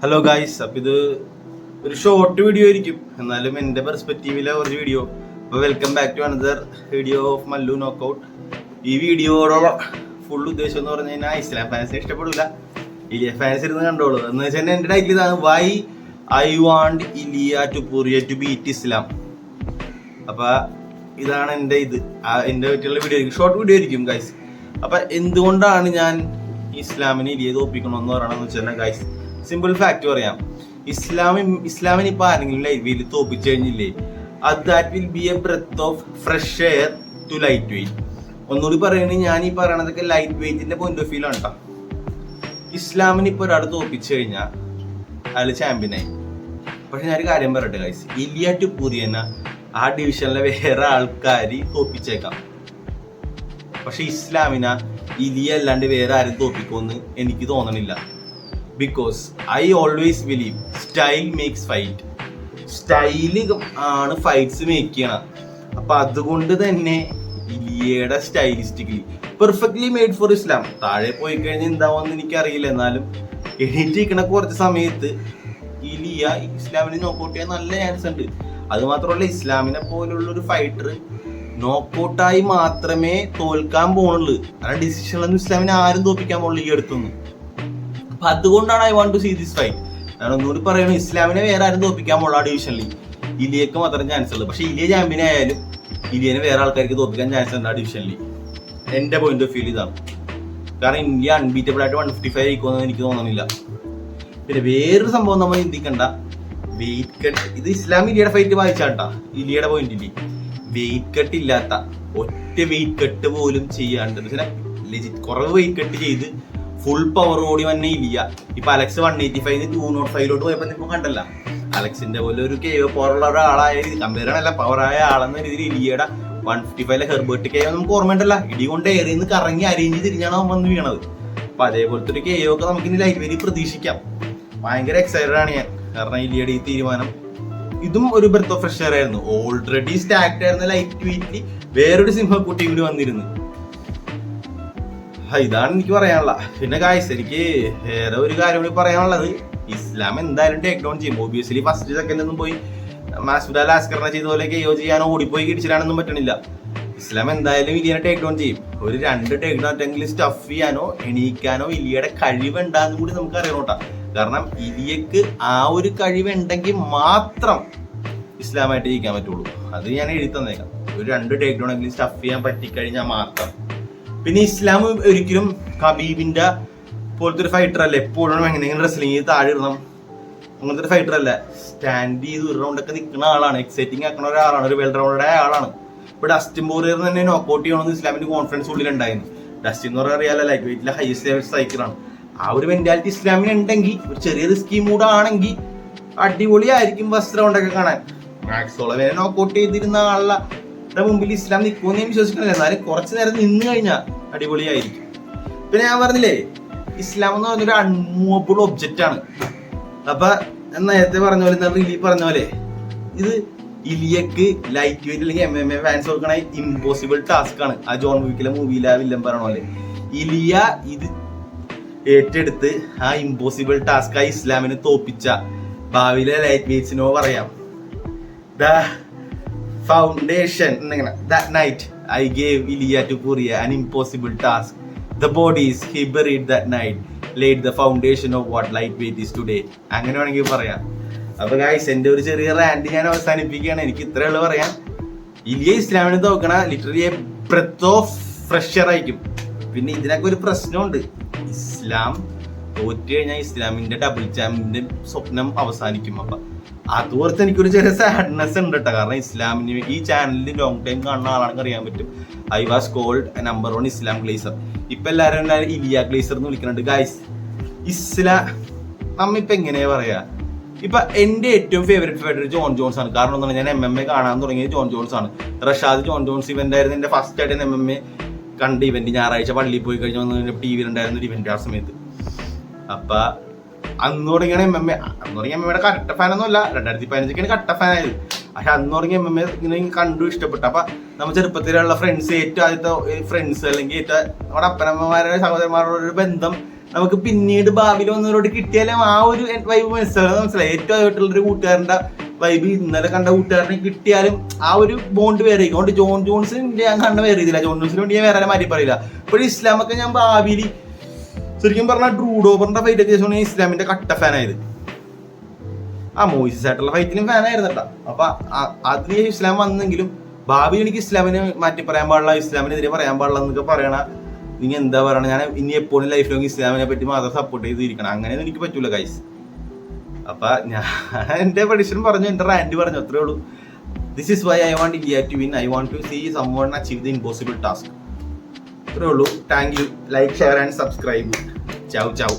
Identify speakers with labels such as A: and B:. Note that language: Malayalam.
A: ഹലോ ഗായ്സ് അപ്പം ഇത് ഒരു ഷോർട്ട് വീഡിയോ ആയിരിക്കും. എന്നാലും എന്റെ പെർസ്പെക്റ്റീവിലെ ഒരു വീഡിയോ അപ്പോൾ welcome back to another video of Mallu knockout ഈ വീഡിയോയുടെ ഫുൾ ഉദ്ദേശം എന്ന് പറഞ്ഞു കഴിഞ്ഞാൽ ഇസ്ലാം ഫാൻസിനെ ഇഷ്ടപ്പെടില്ല ഇലിയ ഫാൻസ് ഇരുന്ന് കണ്ടോളൂ. എന്ന് വെച്ചാൽ എന്റെ ടൈറ്റിൽ ഇതാണ് why I want Ilia Topuria to beat Islam അപ്പോൾ ഇതാണ് എന്റെ ഇത്. എന്റെ പറ്റിയുള്ള വീഡിയോ ആയിരിക്കും. ഷോർട്ട് വീഡിയോ ആയിരിക്കും ഗൈസ് അപ്പം എന്തുകൊണ്ടാണ് ഞാൻ ഇസ്ലാമിനെ ഇലിയെ തോപ്പിക്കണമെന്ന് പറയണമെന്ന് വെച്ചാൽ ഗൈസ് സിമ്പിൾ ഫാക്ട് പറയാം. ഇസ്ലാമി ഇസ്ലാമിന് ഇപ്പൊ ആരെങ്കിലും ലൈവിൽ തോപ്പിച്ചു കഴിഞ്ഞില്ലേ? അത് that will be a breath of fresh air to light weight ഒന്നുകൂടി പറയുകയാണെങ്കിൽ ഞാൻ ഈ പറയണതൊക്കെ ലൈറ്റ് വെയിറ്റിന്റെ പോയിന്റ് ഓഫ് വ്യൂ ആണ് കേട്ടോ ഇസ്ലാമിന് ഇപ്പൊ ഒരാൾ തോപ്പിച്ചു കഴിഞ്ഞാൽ അയാൾ ചാമ്പ്യനായി പക്ഷെ ഞാനൊരു കാര്യം പറയട്ടെ ഗൈസ് ഇലിയ ടു പുതിയന ആ ഡിവിഷനിലെ വേറെ ആൾക്കാർ തോപ്പിച്ചേക്കാം. പക്ഷെ ഇസ്ലാമിന ഇലിയ അല്ലാണ്ട് വേറെ ആരും തോപ്പിക്കുമെന്ന് എനിക്ക് തോന്നണില്ല. Because I always believe style makes fight style ആണ് ഫൈറ്റ്സ് മേക്ക് ചെയ്യണം. അപ്പൊ അതുകൊണ്ട് തന്നെ ഇലിയയുടെ stylistically perfectly made for Islam താഴെ പോയി കഴിഞ്ഞാൽ എന്താവുമെന്ന് എനിക്കറിയില്ല. എന്നാലും എണീറ്റിരിക്കണ കുറച്ച് സമയത്ത് ഇലിയ ഇസ്ലാമിനെ നോക്കൗട്ട് ചെയ്യാൻ നല്ല ചാൻസ് ഉണ്ട്. അത് മാത്രമല്ല ഇസ്ലാമിനെ പോലുള്ള ഒരു ഫൈറ്റർ നോക്കൗട്ടായി മാത്രമേ തോൽക്കാൻ പോണുള്ളൂ. കാരണം ഡിസിഷനൊന്നും ഇസ്ലാമിനെ ആരും തോൽപ്പിക്കാൻ പോകുള്ളൂ ഈ അടുത്തൊന്നും. അപ്പൊ അതുകൊണ്ടാണ് I want to see this fight ഞാൻ ഒന്നുകൂടി പറയണു ഇസ്ലാമിനെ വേറെ ആരും തോൽപ്പിക്കാൻ പോകുള്ള ആ ഡിവിഷനിൽ ഇലിയക്ക് മാത്രം ചാൻസ് ഉള്ളൂ. പക്ഷെ ഇലിയ ചാമ്പ്യൻ ആയാലും ഇലിയനെ വേറെ ആൾക്കാർക്ക് തോൽപ്പിക്കാൻ ചാൻസ് ഉണ്ട് ആ ഡിവിഷനിൽ എന്റെ പോയിന്റ് ഓഫ് വ്യൂ ഇതാണ്. കാരണം ഇന്ത്യ അൺബീറ്റബിൾ ആയിട്ട് വൺ ഫിഫ്റ്റി ഫൈവ് ആയിക്കോന്ന് എനിക്ക് തോന്നുന്നില്ല പിന്നെ വേറൊരു സംഭവം നമ്മൾ ചിന്തിക്കണ്ട. വെയിറ്റ് കട്ട് ഇത് ഇസ്ലാം ഇലിയുടെ ഫൈറ്റ് വായിച്ചാട്ടാ. ഇലിയുടെ പോയിന്റിൽ വെയിറ്റ് കട്ട് ഇല്ലാത്ത ഒറ്റ വെയിറ്റ് കട്ട് പോലും ചെയ്യാണ്ട്. ലെജിറ്റ് കുറവ് വെയിറ്റ് കട്ട് ചെയ്ത് ഫുൾ പവർ ഓടി വന്നെ ഇല്ല. ഇപ്പൊ Alex one eighty five to nought ഫൈവിലോട്ട് പോയപ്പോ നിങ്ങൾ കണ്ടല്ല. അലക്സിന്റെ പോലെ ഒരു കെ പവറുള്ള ഒരാളായ കമ്പയർ പവർ പവറായ ആളെന്ന രീതിയിൽ ഇലിയുടെ വൺ ഫിഫ്റ്റി ഫൈവിലെ ഹെർബേർട്ട് കേവ് നമുക്ക് ഓർമ്മയുണ്ടല്ല. ഇടി കൊണ്ട് എറിയുന്ന കറങ്ങി അരിഞ്ഞ് തിരിഞ്ഞാണ് അവൻ വന്ന് വീണത്. അപ്പൊ അതേപോലത്തെ ഒരു കേവ് ഒക്കെ നമുക്ക് ഇനി ലൈറ്റ് വരി പ്രതീക്ഷിക്കാം. ഭയങ്കര എക്സൈറ്റഡ് ആണ് ഞാൻ. കാരണം ഇലിയുടെ ഈ തീരുമാനം ഇതും ഒരു ബർത്ത് ഓഫ് ഫ്രഷ് എയർ ആയിരുന്നു. ഓൾറെഡി സ്റ്റാക്ട് ആയിരുന്ന ലൈറ്റ് വെയിറ്റിൽ വേറൊരു സിംഹക്കുട്ടി കൂടി വന്നിരുന്നു. ഇതാണ് എനിക്ക് പറയാനുള്ള. പിന്നെ ഗായ്സ് എനിക്ക് വേറെ ഒരു കാര്യം കൂടി പറയാനുള്ളത്. ഇസ്ലാം എന്തായാലും ടേക്ക് ഡൗൺ ചെയ്യും. ഒബിയസ്ലി ഫസ്റ്റ് സെക്കൻഡ് ഒന്നും പോയി. മാസ്ഫുദ ലാസ്കറിനെ ചെയ്ത പോലെ കെയോ ചെയ്യാനോ ഓടിപ്പോയി ഇടിച്ചിടാനൊന്നും പറ്റണില്ല. ഇസ്ലാം എന്തായാലും ഇലിയനെ ടേക്ക് ഡൗൺ ചെയ്യും. ഒരു രണ്ട് ടേക്ക് ഡൗൺ അറ്റെങ്കിലും സ്റ്റഫ് ചെയ്യാനോ എണീക്കാനോ ഇലിയുടെ കഴിവുണ്ടാന്ന് കൂടി നമുക്ക് അറിയണോട്ടാ കാരണം ഇലിയക്ക് ആ ഒരു കഴിവുണ്ടെങ്കിൽ മാത്രം ഇസ്ലാമായിട്ട് ജയിക്കാൻ പറ്റുള്ളൂ. അത് ഞാൻ എഴുതി തന്നേക്കാം. ഒരു രണ്ട് ടേക്ക് ഡൗൺ എങ്കിലും സ്റ്റഫ് ചെയ്യാൻ പറ്റിക്കഴിഞ്ഞാൽ മാത്രം. പിന്നെ ഇസ്ലാം ഒരിക്കലും കബീബിന്റെ പോലത്തെ ഒരു ഫൈറ്റർ അല്ല. എപ്പോഴും എങ്ങനെയെങ്കിലും റെസ്ലിംഗ് താഴെ ഇടണം. അങ്ങനത്തെ ഒരു ഫൈറ്റർ അല്ല. സ്റ്റാൻഡ് ചെയ്ത് ഒരു റൗണ്ടൊക്കെ നിൽക്കുന്ന ആളാണ്. എക്സൈറ്റിംഗ് ആക്കുന്ന ഒരാളാണ്. ഒരു വെൽ റൗണ്ടഡ് ആളാണ്. ഇപ്പൊ ഡസ്റ്റിൻ ബോറിയർ തന്നെ നോക്കൗട്ട് ചെയ്യണമെന്ന് ഇസ്ലാമിന്റെ കോൺഫിഡൻസ് ഉള്ളിലുണ്ടായിരുന്നു. ഡസ്റ്റിൻ പറഞ്ഞാൽ അറിയാലോ ലൈറ്റ് വെയിറ്റിലെ ഹൈസ്റ്റ് ലെവൽ സ്ട്രൈക്കറാണ് ആ ഒരു മെന്റാലിറ്റി ഇസ്ലാമിന് ഉണ്ടെങ്കിൽ ഒരു ചെറിയ റിസ്കി മൂഡ് ആണെങ്കിൽ അടിപൊളിയായിരിക്കും വസ്ത്രം ഉണ്ടൊക്കെ കാണാൻ. മാക്സോളം നോക്കൗട്ട് ചെയ്തിരുന്ന ആളുടെ മുമ്പിൽ ഇസ്ലാം നിൽക്കുമെന്ന് ഞാൻ വിശ്വസിക്കുന്നില്ല. എന്നാലും കുറച്ച് നേരം നിന്ന് കഴിഞ്ഞാൽ അടിപൊളിയായിരിക്കും. പിന്നെ ഞാൻ പറഞ്ഞില്ലേ ഇസ്ലാം എന്ന് പറഞ്ഞൊരു അൺമൂവബിൾ ഒബ്ജക്റ്റ് ആണ്. അപ്പൊ നേരത്തെ പറഞ്ഞ പോലെ നേരത്തെ പറഞ്ഞ പോലെ ഇത് ഇലിയക്ക് ലൈറ്റ് വെയിറ്റ് അല്ലെങ്കിൽ എം എം എ ഫാൻസ് കൊടുക്കണ ഇമ്പോസിബിൾ ടാസ്ക് ആണ്. ആ ജോൺ വിക്കിലെ മൂവിയിലെ ആ വില്ലൻ പറഞ്ഞ ഇലിയ ഇത് ഏറ്റെടുത്ത് ആ ഇമ്പോസിബിൾ ടാസ്ക് ആ ഇസ്ലാമിനെ തോപ്പിച്ച. ഭാവിയിലെ ലൈറ്റ് വെയിറ്റ്സിനോ പറയാം. ദ ഫൗണ്ടേഷൻ എന്നിങ്ങനെ that night I gave Ilia Topuria an impossible task the bodies he buried that night laid the foundation of what light weight is today അങ്ങനെ വേണമെങ്കിൽ പറയാം. അപ്പൊ ഗായ്സ് എന്റെ ഒരു ചെറിയ റാൻഡ് ഞാൻ അവസാനിപ്പിക്കുകയാണ്. എനിക്ക് ഇത്രേ ഉള്ളു പറയാൻ. ഇലിയ ഇസ്ലാമിനെ തോക്കണ literally breath of fresh air ആയിരിക്കും. പിന്നെ ഇതിനൊക്കെ ഒരു പ്രശ്നമുണ്ട്. ഇസ്ലാം തോറ്റു കഴിഞ്ഞാൽ ഇസ്ലാമിന്റെ ഡബിൾ ചാമ്പിന്റെ സ്വപ്നം അവസാനിക്കും. അപ്പൊ അതോർത്ത് എനിക്കൊരു ചെറിയ സാഡ്നെസ് ഉണ്ട് കേട്ടോ കാരണം ഇസ്ലാമിന് ഈ ചാനലിൽ ലോങ് ടൈം കാണുന്ന ആളാണെങ്കിൽ അറിയാൻ പറ്റും. I was called number one Islam glazed ഇപ്പൊ എല്ലാവരും ഇലിയ ഗ്ലേസർ എന്ന് വിളിക്കുന്നുണ്ട് ഗായ്സ് ഇസ്ലാം നമ്മിപ്പോ എങ്ങനെയാ പറയാ? ഇപ്പൊ എന്റെ ഏറ്റവും ഫേവറേറ്റ് ഫൈറ്റർ ജോൺ ജോൺസ് ആണ്. കാരണം എന്താണ് ഞാൻ എം എം എ കാണാൻ തുടങ്ങിയത് ജോൺ ജോൺസ് ആണ്. റഷാദ് ജോൺ ജോൺസ് ഇവന്റ് ആയിരുന്നു. എന്റെ ഫസ്റ്റ് ആയിട്ട് എം എം എ കണ്ട ഇവന്റ് ഞായറാഴ്ച പള്ളിയിൽ പോയി കഴിഞ്ഞ ടി വിയിലുണ്ടായിരുന്ന ഒരു ഇവന്റ് ആ സമയത്ത്. അപ്പൊ അന്ന് തുടങ്ങിയാണ് എം എം എ അന്ന് തുടങ്ങിയ എം എമ്മയുടെ കട്ട ഒന്നും അല്ല. രണ്ടായിരത്തി പതിനഞ്ചൊക്കെയാണ് കട്ട ആയത്. പക്ഷെ അന്ന് തുടങ്ങിയ എം എം എ ഇങ്ങനെ കണ്ടു ഇഷ്ടപ്പെട്ടു. അപ്പൊ നമ്മൾ ചെറുപ്പത്തിലുള്ള ഫ്രണ്ട്സ് ഏറ്റവും ആദ്യത്തെ ഫ്രണ്ട്സ് അല്ലെങ്കിൽ ഏറ്റവും നമ്മുടെ അപ്പനമ്മമാരുടെ സഹോദരന്മാരുടെ ഒരു ബന്ധം നമുക്ക് പിന്നീട് ഭാവിയിൽ വന്നവരോട് കിട്ടിയാലും ആ ഒരു വൈബ് മനസ്സിലാവും മനസ്സിലായി. ഏറ്റവും ആയിട്ടുള്ള ഒരു കൂട്ടുകാരന്റെ വൈബ് ഇന്നലെ കണ്ട കൂട്ടുകാരനെ കിട്ടിയാലും ആ ഒരു ബോണ്ട് വേറെ. അതുകൊണ്ട് ജോൺ ജോൺസിന്റെ ഞാൻ കണ്ട വേറെ ഇതില്ല. ജോൺ ജോൺസിന് വേണ്ടി ഞാൻ വേറെ മാറ്റി പറയില്ല. ഇപ്പോൾ ഇസ്ലാമൊക്കെ ഞാൻ ഭാവിയിൽ ശരിക്കും പറഞ്ഞാൽ ഡ്രൂഡോബറിന്റെ ഫൈറ്റ് ഒക്കെ ഇസ്ലാമിന്റെ കട്ട ഫാനായത് ആ മോയിസസ് ആയിട്ടുള്ള ഫൈറ്റിലും ഫാനായിരുന്നു കേട്ടോ. അപ്പൊ അതിന് ഇസ്ലാം വന്നെങ്കിലും ഭാവി എനിക്ക് ഇസ്ലാമിനെ മാറ്റി പറയാൻ പാടില്ല ഇസ്ലാമിനെതിരെ പറയാൻ പാടില്ല എന്നൊക്കെ പറയണ നീ എന്താ പറയണ? ഞാൻ ഇനി എപ്പോഴും ലൈഫ് ലോങ് ഇസ്ലാമിനെ പറ്റി മാത്രം സപ്പോർട്ട് ചെയ്തിരിക്കണം. അങ്ങനെയൊന്നും എനിക്ക് പറ്റൂല കൈസ് അപ്പൊ ഞാൻ എന്റെ പ്രഡിഷൻ പറഞ്ഞു എന്റെ റാൻഡ് പറഞ്ഞു അത്രേ ഉള്ളൂ. This is why I want India to win I want to see some one achieve the impossible task അത്രേ ഉള്ളൂ. Thank you like share and subscribe ciao ciao